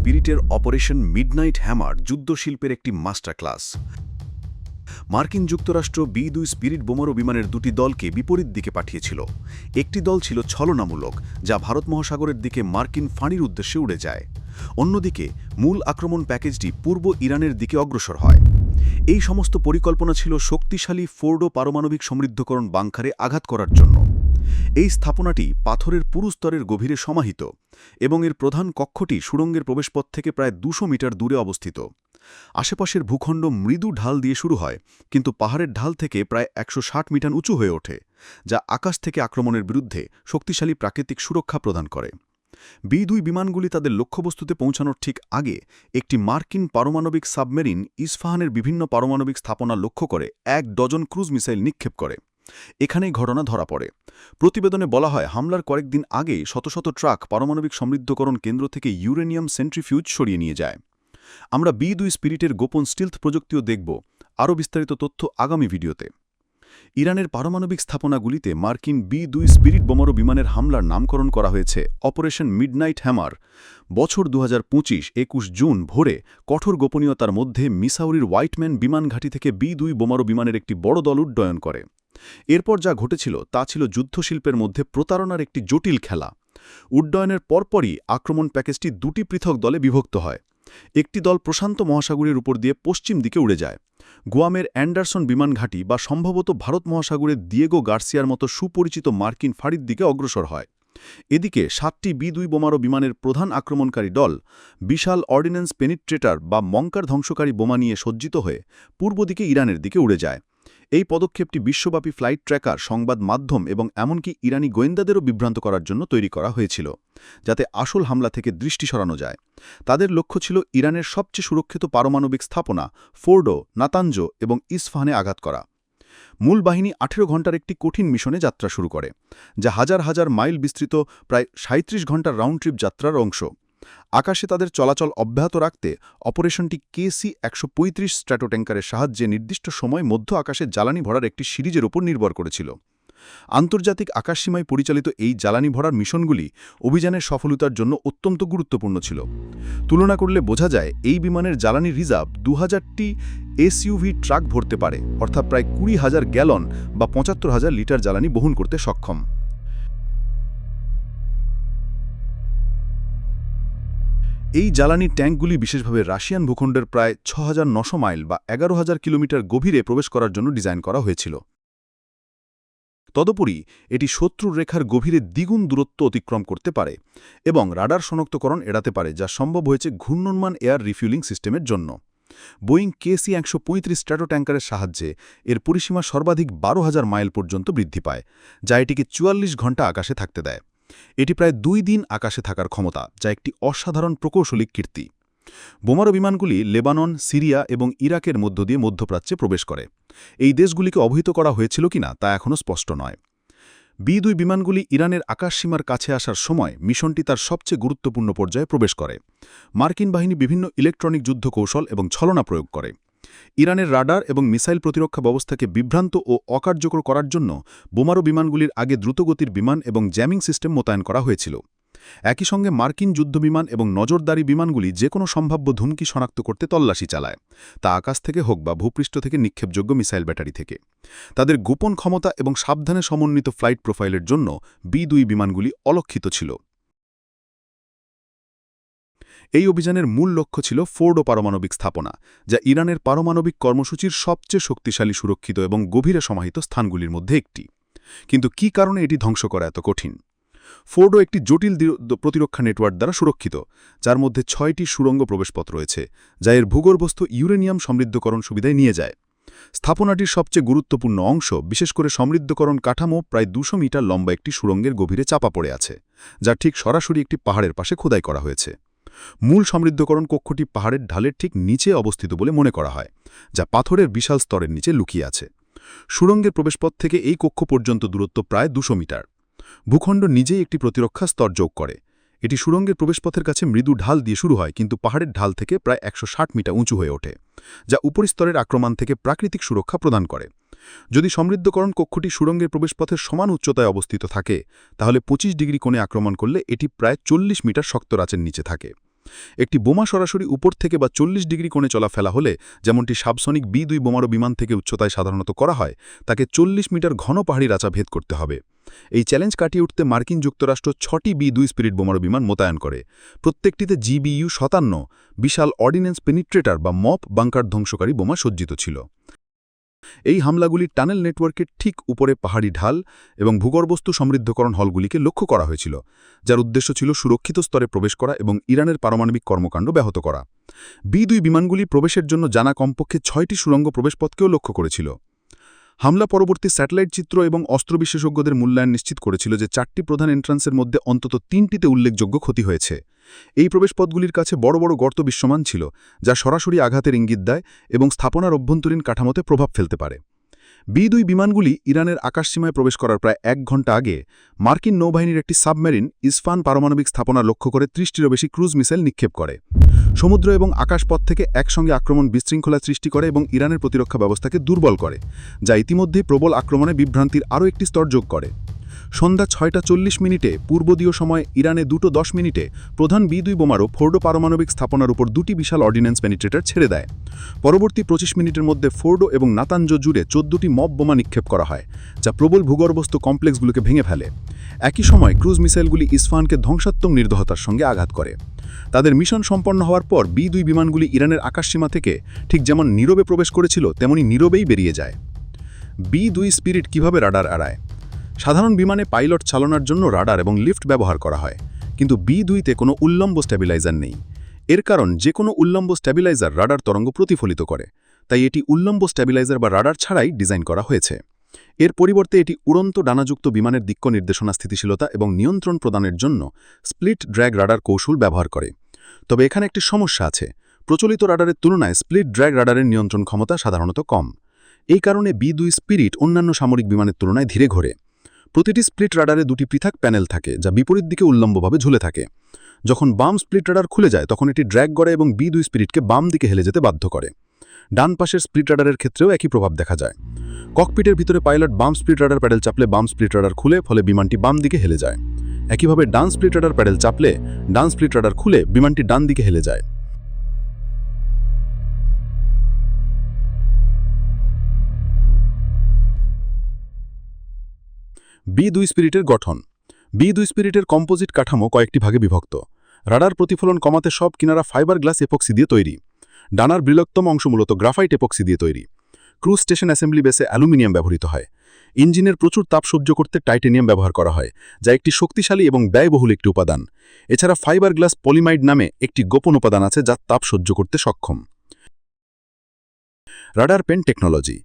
স্পিরিটের operation midnight hammer যুদ্ধশিল্পের একটি master class মার্কিন যুক্তরাষ্ট্র বি দুই স্পিরিট বোমারো বিমানের দুটি দলকে বিপরীত দিকে পাঠিয়েছিল। একটি দল ছিল ছলনামূলক, যা ভারত মহাসাগরের দিকে মার্কিন ফাঁড়ির উদ্দেশ্যে উড়ে যায়। অন্যদিকে, মূল আক্রমণ প্যাকেজটি পূর্ব ইরানের দিকে অগ্রসর হয়। এই সমস্ত পরিকল্পনা ছিল শক্তিশালী ফোর্ডো পারমাণবিক সমৃদ্ধকরণ বাংকারে আঘাত করার জন্য। এই স্থাপনাটি পাথরের পুরু স্তরের গভীরে সমাহিত এবং এর প্রধান কক্ষটি সুড়ঙ্গের প্রবেশপথ থেকে প্রায় দুশো মিটার দূরে অবস্থিত। আশেপাশের ভূখণ্ড মৃদু ঢাল দিয়ে শুরু হয়, কিন্তু পাহাড়ের ঢাল থেকে প্রায় একশো ষাট মিটার উঁচু হয়ে ওঠে, যা আকাশ থেকে আক্রমণের বিরুদ্ধে শক্তিশালী প্রাকৃতিক সুরক্ষা প্রদান করে। বি দুই বিমানগুলি তাদের লক্ষ্যবস্তুতে পৌঁছানোর ঠিক আগে একটি মার্কিন পারমাণবিক সাবমেরিন ইস্ফাহানের বিভিন্ন পারমাণবিক স্থাপনা লক্ষ্য করে এক ডজন ক্রুজ মিসাইল নিক্ষেপ করে। এখানেই ঘটনা ধরা পড়ে। প্রতিবেদনে বলা হয়, হামলার কয়েকদিন আগে শত শত ট্রাক পারমাণবিক সমৃদ্ধকরণ কেন্দ্র থেকে ইউরেনিয়াম সেন্ট্রিফিউজ সরিয়ে নিয়ে যায়। আমরা বি দুই স্পিরিটের গোপন স্টিলথ প্রযুক্তিও দেখব আরও বিস্তারিত তথ্য আগামী ভিডিওতে। ইরানের পারমাণবিক স্থাপনাগুলিতে মার্কিন বি দুই স্পিরিট বোমারো বিমানের হামলার নামকরণ করা হয়েছে, অপারেশন মিডনাইট হ্যামার। বছর দু হাজার জুন ভোরে কঠোর গোপনীয়তার মধ্যে মিসাউরির হোয়াইটম্যান বিমান ঘাঁটি থেকে বি দুই বোমারো বিমানের একটি বড় দল উড্ডয়ন করে। এরপর যা ঘটেছিল তা ছিল যুদ্ধশিল্পের মধ্যে প্রতারণার একটি জটিল খেলা। উড্ডয়নের পরপরই আক্রমণ প্যাকেজটি দুটি পৃথক দলে বিভক্ত হয়। একটি দল প্রশান্ত মহাসাগরের উপর দিয়ে পশ্চিম দিকে উড়ে যায়। গুয়ামের অ্যান্ডারসন বিমান ঘাঁটি বা সম্ভবত ভারত মহাসাগরের দিয়েগো গার্সিয়ার মতো সুপরিচিত মার্কিন ফাঁড়ির দিকে অগ্রসর হয়। এদিকে সাতটি বি দুই বোমারো বিমানের প্রধান আক্রমণকারী দল, বিশাল অর্ডিন্যান্স পেনিট্রেটার বা মঙ্কার ধ্বংসকারী বোমা নিয়ে সজ্জিত হয়ে পূর্ব দিকে ইরানের দিকে উড়ে যায়। এই পদক্ষেপটি বিশ্বব্যাপী ফ্লাইট ট্র্যাকার, সংবাদ মাধ্যম এবং এমনকি ইরানি গোয়েন্দাদেরও বিভ্রান্ত করার জন্য তৈরি করা হয়েছিল, যাতে আসল হামলা থেকে দৃষ্টি সরানো যায়। তাদের লক্ষ্য ছিল ইরানের সবচেয়ে সুরক্ষিত পারমাণবিক স্থাপনা, ফোর্ডো নাতাঞ্জো এবং ইসফাহানে আঘাত করা। মূল বাহিনী আঠেরো ঘণ্টার একটি কঠিন মিশনে যাত্রা শুরু করে, যা হাজার হাজার মাইল বিস্তৃত, প্রায় সাঁত্রিশ ঘণ্টার রাউন্ড ট্রিপ যাত্রার অংশ। আকাশে তাদের চলাচল অব্যাহত রাখতে অপারেশনটি কেসি একশো পঁয়ত্রিশ স্ট্র্যাটো ট্যাঙ্কারের সাহায্যে নির্দিষ্ট সময় মধ্য আকাশে জ্বালানি ভরার একটি সিরিজের উপর নির্ভর করেছিল। আন্তর্জাতিক আকাশসীমায় পরিচালিত এই জ্বালানি ভরার মিশনগুলি অভিযানের সফলতার জন্য অত্যন্ত গুরুত্বপূর্ণ ছিল। তুলনা করলে বোঝা যায় এই বিমানের জ্বালানি রিজার্ভ দু হাজারটি এসইউভি ট্রাক ভরতে পারে, অর্থাৎ প্রায় কুড়ি হাজার গ্যালন বা পঁচাত্তর হাজার লিটার জ্বালানি বহন করতে সক্ষম। এই জ্বালানি ট্যাঙ্কগুলি বিশেষভাবে রাশিয়ান ভূখণ্ডের প্রায় ছ মাইল বা এগারো হাজার কিলোমিটার গভীরে প্রবেশ করার জন্য ডিজাইন করা হয়েছিল। তদুপরি, এটি শত্রুর রেখার গভীরে দ্বিগুণ দূরত্ব অতিক্রম করতে পারে এবং রাডার শনাক্তকরণ এড়াতে পারে, যা সম্ভব হয়েছে ঘূর্ণনমান এয়ার রিফিউলিং সিস্টেমের জন্য। বোয়িং কেসি একশো পঁয়ত্রিশ স্ট্র্যাটো ট্যাঙ্কারের সাহায্যে এর পরিসীমা সর্বাধিক বারো হাজার মাইল পর্যন্ত বৃদ্ধি পায়, যা এটিকে চুয়াল্লিশ ঘণ্টা আকাশে থাকতে দেয়। এটি প্রায় দুই দিন আকাশে থাকার ক্ষমতা, যা একটি অসাধারণ প্রকৌশলিক কীর্তি। বোমারো বিমানগুলি লেবানন, সিরিয়া এবং ইরাকের মধ্য দিয়ে মধ্যপ্রাচ্যে প্রবেশ করে। এই দেশগুলিকে অবহিত করা হয়েছিল কিনা তা এখনও স্পষ্ট নয়। বি দুই বিমানগুলি ইরানের আকাশসীমার কাছে আসার সময় মিশনটি তার সবচেয়ে গুরুত্বপূর্ণ পর্যায়ে প্রবেশ করে। মার্কিন বাহিনী বিভিন্ন ইলেকট্রনিক যুদ্ধ কৌশল এবং ছলনা প্রয়োগ করে। ইরানের রাডার এবং মিসাইল প্রতিরক্ষা ব্যবস্থাকে বিভ্রান্ত ও অকার্যকর করার জন্য বোমারো বিমানগুলির আগে দ্রুতগতির বিমান এবং জ্যামিং সিস্টেম মোতায়েন করা হয়েছিল। একই সঙ্গে মার্কিন যুদ্ধবিমান এবং নজরদারি বিমানগুলি যে কোনো সম্ভাব্য ধুমকি শনাক্ত করতে তল্লাশি চালায়, তা আকাশ থেকে হোক বা ভূপৃষ্ঠ থেকে নিক্ষেপযোগ্য মিসাইল ব্যাটারি থেকে। তাদের গোপন ক্ষমতা এবং সাবধানে সমন্বিত ফ্লাইট প্রোফাইলের জন্য বি দুই বিমানগুলি অলক্ষিত ছিল। এই অভিযানের মূল লক্ষ্য ছিল ফোর্ডো পারমাণবিক স্থাপনা, যা ইরানের পারমাণবিক কর্মসূচির সবচেয়ে শক্তিশালী সুরক্ষিত এবং গভীরে সমাহিত স্থানগুলির মধ্যে একটি। কিন্তু কি কারণে এটি ধ্বংস করা এত কঠিন? ফোর্ডো একটি জটিল প্রতিরক্ষা নেটওয়ার্ক দ্বারা সুরক্ষিত, যার মধ্যে ছয়টি সুরঙ্গ প্রবেশপথ রয়েছে, যা এর ভূগর্ভস্থ ইউরেনিয়াম সমৃদ্ধকরণ সুবিধায় নিয়ে যায়। স্থাপনাটির সবচেয়ে গুরুত্বপূর্ণ অংশ, বিশেষ করে সমৃদ্ধকরণ কাঠামো, প্রায় দুশো মিটার লম্বা একটি সুরঙ্গের গভীরে চাপা পড়ে আছে, যা ঠিক সরাসরি একটি পাহাড়ের পাশে খোদাই করা হয়েছে। মূল সমৃদ্ধকরণ কক্ষটি পাহাড়ের ঢালের ঠিক নিচে অবস্থিত বলে মনে করা হয়, যা পাথরের বিশাল স্তরের নিচে লুকিয়ে আছে। সুরঙ্গের প্রবেশপথ থেকে এই কক্ষ পর্যন্ত দূরত্ব প্রায় দুশো মিটার। ভূখণ্ড নিজেই একটি প্রতিরক্ষা স্তর যোগ করে। এটি সুরঙ্গের প্রবেশপথের কাছে মৃদু ঢাল দিয়ে শুরু হয়, কিন্তু পাহাড়ের ঢাল থেকে প্রায় একশো ষাট মিটার উঁচু হয়ে ওঠে, যা উপরিস্তরের আক্রমণ থেকে প্রাকৃতিক সুরক্ষা প্রদান করে। যদি সমৃদ্ধকরণ কক্ষটি সুরঙ্গের প্রবেশপথের সমান উচ্চতায় অবস্থিত থাকে, তাহলে ২৫ ডিগ্রি কোণে আক্রমণ করলে এটি প্রায় চল্লিশ মিটার শক্ত রাচের নিচে থাকে। একটি বোমা সরাসরি উপর থেকে বা চল্লিশ ডিগ্রি কোণে চলা ফেলা হলে, যেমনটি সাবসনিক বি দুই বোমারো বিমান থেকে উচ্চতায় সাধারণত করা হয়, তাকে চল্লিশ মিটার ঘন পাহাড়ি রাচা ভেদ করতে হবে। এই চ্যালেঞ্জ কাটিয়ে উঠতে মার্কিন যুক্তরাষ্ট্র ছটি বি দুই স্পিরিট বোমারো বিমান মোতায়েন করে। প্রত্যেকটিতে জিবিইউ শতান্ন বিশাল অর্ডিন্যান্স পেনিট্রেটার বা মপ বাংকার ধ্বংসকারী বোমা সজ্জিত ছিল। এই হামলাগুলি টানেল নেটওয়ার্কের ঠিক উপরে পাহাড়ি ঢাল এবং ভূগর্ভস্থ সমৃদ্ধকরণ হলগুলিকে লক্ষ্য করা হয়েছিল, যার উদ্দেশ্য ছিল সুরক্ষিত স্তরে প্রবেশ করা এবং ইরানের পারমাণবিক কর্মকাণ্ড ব্যাহত করা। বি দুই বিমানগুলি প্রবেশের জন্য জানা কমপক্ষে ছয়টি সুরঙ্গ প্রবেশপথকেও লক্ষ্য করেছিল। হামলা পরবর্তী স্যাটেলাইট চিত্র এবং অস্ত্র বিশেষজ্ঞদের মূল্যায়ন নিশ্চিত করেছিল যে চারটি প্রধান এন্ট্রান্সের মধ্যে অন্তত তিনটিতে উল্লেখযোগ্য ক্ষতি হয়েছে। এই প্রবেশপথগুলির কাছে বড় বড় গর্ত বিশ্বমান ছিল, যা সরাসরি আঘাতের ইঙ্গিত দেয় এবং স্থাপনার অভ্যন্তরীণ কাঠামোতে প্রভাব ফেলতে পারে। বি দুই বিমানগুলি ইরানের আকাশসীমায় প্রবেশ করার প্রায় এক ঘণ্টা আগে মার্কিন নৌবাহিনীর একটি সাবমেরিন ইসফান পারমাণবিক স্থাপনা লক্ষ্য করে ত্রিশটিরও বেশি ক্রুজ মিসাইল নিক্ষেপ করে। সমুদ্র এবং আকাশপথ থেকে একসঙ্গে আক্রমণ বিশৃঙ্খলা সৃষ্টি করে এবং ইরানের প্রতিরক্ষা ব্যবস্থাকে দুর্বল করে, যা ইতিমধ্যেই প্রবল আক্রমণে বিভ্রান্তির আরও একটি স্তর যোগ করে। সন্ধ্যা ছয়টা চল্লিশ মিনিটে পূর্বদীয় সময় ইরানে দুটো দশ মিনিটে প্রধান বি দুই বোমারও ফোর্ডো পারমাণবিক স্থাপনার উপর দুটি বিশাল অর্ডিন্যান্স পেনিট্রেটার ছেড়ে দেয়। পরবর্তী পঁচিশ মিনিটের মধ্যে ফোর্ডো এবং নাতাঞ্জ জুড়ে চোদ্দটি মব বোমা নিক্ষেপ করা হয়, যা প্রবল ভূগর্ভস্থ কমপ্লেক্সগুলোকে ভেঙে ফেলে। একই সময় ক্রুজ মিসাইলগুলি ইসফানকে ধ্বংসাত্মক নির্দহতার সঙ্গে আঘাত করে। তাদের মিশন সম্পন্ন হওয়ার পর বি দুই বিমানগুলি ইরানের আকাশসীমা থেকে ঠিক যেমন নীরবে প্রবেশ করেছিল, তেমনি নীরবেই বেরিয়ে যায়। বি দুই স্পিরিট কীভাবে রাডার এড়ায়? সাধারণ বিমানে পাইলট চালনার জন্য রাডার এবং লিফট ব্যবহার করা হয়, কিন্তু বি দুইতে কোনো উল্লম্ব স্ট্যাবিলাইজার নেই। এর কারণ যে কোনো উল্লম্ব স্ট্যাবিলাইজার রাডার তরঙ্গ প্রতিফলিত করে, তাই এটি উল্লম্ব স্ট্যাবিলাইজার বা রাডার ছাড়াই ডিজাইন করা হয়েছে। এর পরিবর্তে এটি উড়ন্ত ডানাযুক্ত বিমানের দিক্য নির্দেশনা স্থিতিশীলতা এবং নিয়ন্ত্রণ প্রদানের জন্য স্প্লিট ড্র্যাগ রাডার কৌশল ব্যবহার করে। তবে এখানে একটি সমস্যা আছে, প্রচলিত রাডারের তুলনায় স্প্লিট ড্র্যাগ রাডারের নিয়ন্ত্রণ ক্ষমতা সাধারণত কম। এই কারণে বি দুই স্পিরিট অন্যান্য সামরিক বিমানের তুলনায় ধীরে ঘোরে। প্রতিটি স্প্লিট রাডারে দুটি পৃথক প্যানেল থাকে, যা বিপরীত দিকে উল্লম্বভাবে ঝুলে থাকে। যখন বাম স্প্লিট রাডার খুলে যায়, তখন এটি ড্র্যাগ করে এবং বি দুই স্পিরিটকে বাম দিকে হেলে যেতে বাধ্য করে। ডান পাশের স্প্লিট রাডারের ক্ষেত্রেও একই প্রভাব দেখা যায়। ককপিটের ভিতরে পাইলট বাম স্প্লিট রাডার প্যাডেল চাপলে বাম স্প্লিট রাডার খুলে, ফলে বিমানটি বাম দিকে হেলে যায়। একইভাবে ডান স্প্লিট রাডার প্যাডেল চাপলে ডান স্প্লিট রাডার খুলে, বিমানটি ডান দিকে হেলে যায়। বি দুই স্পিরিটের গঠন। বি দুই স্পিরিটের কম্পোজিট কাঠামো কয়েকটি ভাগে বিভক্ত। রাডার প্রতিফলন কমাতে সব কিনারা ফাইবার গ্লাস এপক্সি দিয়ে তৈরি। ডানার বৃহত্তম অংশ মূলত গ্রাফাইট এপক্সি দিয়ে তৈরি। ক্রুজ স্টেশন অ্যাসেম্বলি বেসে অ্যালুমিনিয়াম ব্যবহৃত হয়। ইঞ্জিনের প্রচুর তাপ সহ্য করতে টাইটেনিয়াম ব্যবহার করা হয়, যা একটি শক্তিশালী এবং ব্যয়বহুল একটি উপাদান। এছাড়া ফাইবার গ্লাস পলিমাইড নামে একটি গোপন উপাদান আছে যা তাপ সহ্য করতে সক্ষম। Radar pen technology.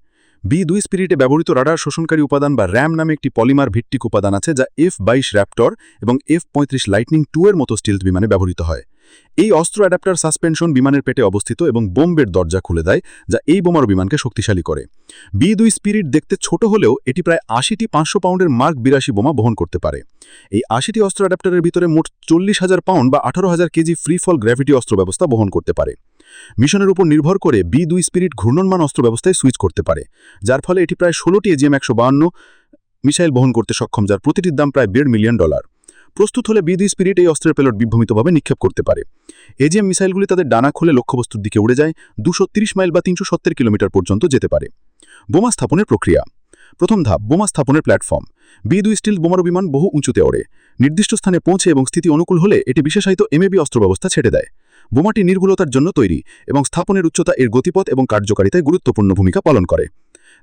বি দুই স্পিরিটে ব্যবহৃত রাডার শোষণকারী উপাদান বা র্যাম নামে একটি পলিমার ভিত্তিক উপাদান আছে যা এফ বাইশ র্যাপটর এবং এফ পঁয়ত্রিশ লাইটনিং টু এর মতো স্টিলথ বিমানে ব্যবহৃত হয়। এই অস্ত্র অ্যাডাপ্টার সাসপেনশন বিমানের পেটে অবস্থিত এবং বোম্বের দরজা খুলে দেয়, যা এই বোমার বিমানকে শক্তিশালী করে। বি দুই স্পিরিট দেখতে ছোট হলেও এটি প্রায় আশিটি পাঁচশো পাউন্ডের মার্ক বিরাশি বোমা বহন করতে পারে। এই আশিটি অস্ত্র অ্যাডাপ্টারের ভিতরে মোট চল্লিশ হাজার পাউন্ড বা আঠারো হাজার কেজি ফ্রি ফল গ্র্যাভিটি অস্ত্র ব্যবস্থা বহন করতে পারে। মিশনের উপর নির্ভর করে বি দুই স্পিরিট ঘূর্ণনমান অস্ত্র ব্যবস্থায় সুইচ করতে পারে, যার ফলে এটি প্রায় ষোলোটি এজিএম একশো মিসাইল বহন করতে সক্ষম, যার প্রতিটির দাম প্রায় দেড় মিলিয়ন ডলার। প্রস্তুত হলে বি দুই স্পিরিট এই অস্ত্রের পেলট বিভ্রমিতভাবে নিক্ষেপ করতে পারে। এজিএম মিসাইলগুলি তাদের ডানা খুলে লক্ষ্যবস্তুর দিকে উড়ে যায় দুশো মাইল বা তিনশো সত্তর কিলোমিটার পর্যন্ত যেতে পারে। বোমা স্থাপনের প্রক্রিয়া। প্রথম ধাপ, বোমা স্থাপনের প্ল্যাটফর্ম। বি দুই স্টিল বোমারু বিমান বহু উঁচুতে ওড়ে। নির্দিষ্ট স্থানে পৌঁছে এবং স্থিতি অনুকূল হলে এটি বিশেষায়িত এমএবি অস্ত্র ব্যবস্থা ছেড়ে দেয়। বোমাটি নির্ভুলতার জন্য তৈরি এবং স্থাপনের উচ্চতা এর গতিপথ এবং কার্যকারিতায় গুরুত্বপূর্ণ ভূমিকা পালন করে।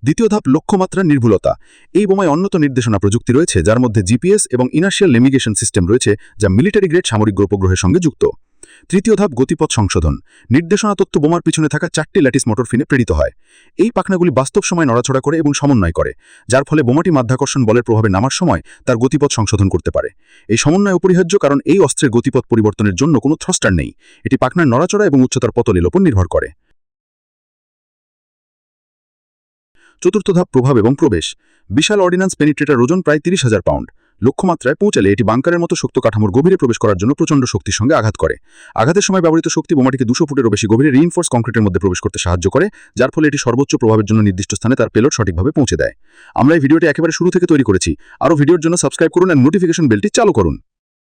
দ্বিতীয় ধাপ, লক্ষ্যমাত্রা নির্ভুলতা। এই বোমায় অন্যত নির্দেশনা প্রযুক্তি রয়েছে, যার মধ্যে জিপিএস এবং ইনার্শিয়াল নেভিগেশন সিস্টেম রয়েছে, যা মিলিটারি গ্রেড সামরিক উপগ্রহের সঙ্গে যুক্ত। তৃতীয় ধাপ গতিপথ সংশোধন। নির্দেশনা তত্ত্ব বোমার পিছনে থাকা চারটি ল্যাটিস মোটর ফিনে প্রেরিত হয়। এই পাখনাগুলি বাস্তব সময় নড়াচড়া করে এবং সমন্বয় করে, যার ফলে বোমাটি মাধ্যাকর্ষণ বলের প্রভাবে নামার সময় তার গতিপথ সংশোধন করতে পারে। এই সমন্বয় অপরিহার্য কারণ এই অস্ত্রের গতিপথ পরিবর্তনের জন্য কোনো থ্রস্টার নেই। এটি পাখনার নড়াচড়া এবং উচ্চতার পতলের ওপর নির্ভর করে। চতুর্থ ধাপ প্রভাব এবং প্রবেশ। বিশাল অর্ডিন্যান্স পেনিট্রেটার ওজন প্রায় তিরিশ হাজার পাউন্ড। লক্ষ্যমাত্রায় পৌঁছালে এটি বাংকারের মতো শক্ত কাঠামোর গভীরে প্রবেশ করার জন্য প্রচণ্ড শক্তির সঙ্গে আঘাত করে। আঘাতের সময় ব্যবহৃত শক্তি বোমাটিকে দুশো ফুটেরও বেশি গভীরে রিইনফোর্স কংক্রিটের মধ্যে প্রবেশ করতে সাহায্য করে, যার ফলে এটি সর্বোচ্চ প্রভাবের জন্য নির্দিষ্ট স্থানে তার পেলোড সঠিকভাবে পৌঁছে দেয়। আমরা এই ভিডিওটি একেবারে শুরু থেকে তৈরি করেছি। আরও ভিডিওর জন্য সাবস্ক্রাইব করুন আর নোটিফিকেশন বেলটি চালু করুন।